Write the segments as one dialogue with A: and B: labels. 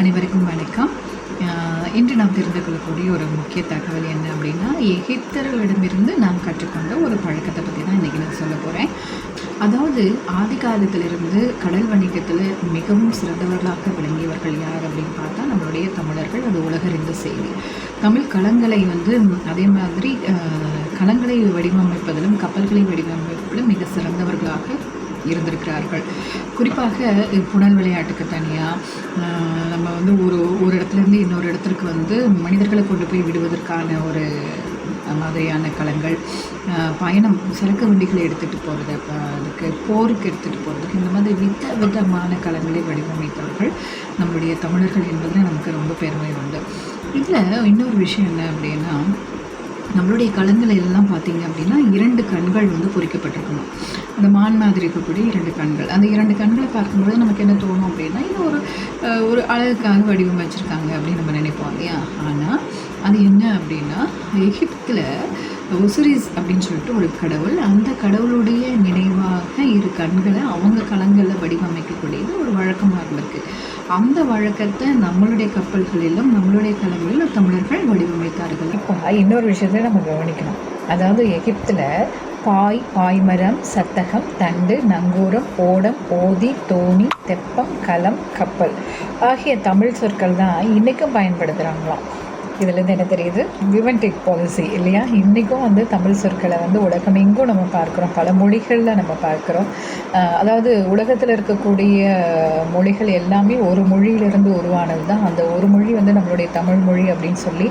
A: அனைவருக்கும் வணக்கம். இன்று நாம் தெரிந்து கொள்ளக்கூடிய ஒரு முக்கிய தகவல் என்ன அப்படின்னா எகிப்தர்களிடமிருந்து நாம் கற்றுக்கொண்ட ஒரு பழக்கத்தை பற்றி தான் இன்றைக்கி நான் சொல்ல போகிறேன் அதாவது ஆதி காலத்திலிருந்து கடல் வணிகத்தில் மிகவும் சிறந்தவர்களாக விளங்கியவர்கள் யார் அப்படின்னு பார்த்தா நம்மளுடைய தமிழர்கள் அது உலகறிந்த செய்தி. தமிழ் களங்களை வந்து அதே மாதிரி களங்களை வடிவமைப்பதிலும் கப் இருந்திருக்கிறார்கள். குறிப்பாக புனல் விளையாட்டுக்கு தனியாக நம்ம வந்து ஒரு ஒரு இடத்துலேருந்து இன்னொரு இடத்திற்கு வந்து மனிதர்களை கொண்டு போய் விடுவதற்கான ஒரு மாதிரியான களங்கள் பயணம் சரக்கு வண்டிகளை எடுத்துகிட்டு போகிறது அதுக்கு போருக்கு எடுத்துகிட்டு போகிறதுக்கு இந்த மாதிரி வித விதமான களங்களை வடிவமைத்தவர்கள் நம்மளுடைய தமிழர்கள் என்பதில் நமக்கு ரொம்ப பெருமை உண்டு. இதில் இன்னொரு விஷயம் என்ன அப்படின்னா நம்மளுடைய கலங்களை எல்லாம் பார்த்தீங்க அப்படின்னா இரண்டு கண்கள் வந்து பொறிக்கப்பட்டிருக்கணும். அந்த மான் மாதிரி இருக்கக்கூடிய இரண்டு கண்கள். அந்த இரண்டு கண்களை பார்க்கும்போது நமக்கு என்ன தோணும் அப்படின்னா இது ஒரு ஒரு அழகுக்காக வடிவமைச்சிருக்காங்க அப்படின்னு நம்ம நினைப்போம் இல்லையா? ஆனால் அது என்ன அப்படின்னா எகிப்தில் ஒசுரிஸ் அப்படின்னு சொல்லிட்டு ஒரு கடவுள் அந்த கடவுளுடைய நினைவாக கண்களை அவங்க களங்களில் வடிவமைக்கக்கூடியது ஒரு வழக்கமாக இருந்திருக்கு. அந்த வழக்கத்தை நம்மளுடைய கப்பல்களிலும் நம்மளுடைய களங்களிலும் தமிழர்கள் வடிவமைத்தார்கள்.
B: இப்போ இன்னொரு விஷயத்தை நம்ம கவனிக்கணும். அதாவது எகிப்தில் பாய் பாய்மரம் சத்தகம் தண்டு நங்கூரம் ஓடம் ஓதி தோணி தெப்பம் களம் கப்பல் ஆகிய தமிழ் சொற்கள் தான் இன்றைக்கும் பயன்படுத்துகிறாங்களாம் இதுலேருந்து என்ன தெரியுது? விவன்டிக் பாலிசி இல்லையா? இன்றைக்கும் வந்து தமிழ் சொற்களை வந்து உலகம் எங்கும் நம்ம பார்க்குறோம். பல மொழிகளில் நம்ம பார்க்குறோம். அதாவது உலகத்தில் இருக்கக்கூடிய மொழிகள் எல்லாமே ஒரு மொழியிலிருந்து உருவானது தான் அந்த ஒரு மொழி வந்து நம்மளுடைய தமிழ் மொழி அப்படின்னு சொல்லி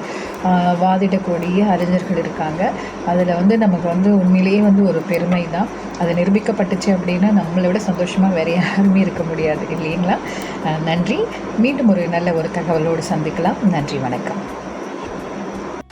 B: வாதிடக்கூடிய அறிஞர்கள் இருக்காங்க. அதில் வந்து நமக்கு வந்து உண்மையிலேயே வந்து ஒரு பெருமை தான் அது நிரூபிக்கப்பட்டுச்சு அப்படின்னா நம்மளை விட சந்தோஷமாக வேறு யாருமே இருக்க முடியாது இல்லைங்களா? நன்றி. மீண்டும் ஒரு நல்ல ஒரு தகவலோடு சந்திக்கலாம். நன்றி வணக்கம்.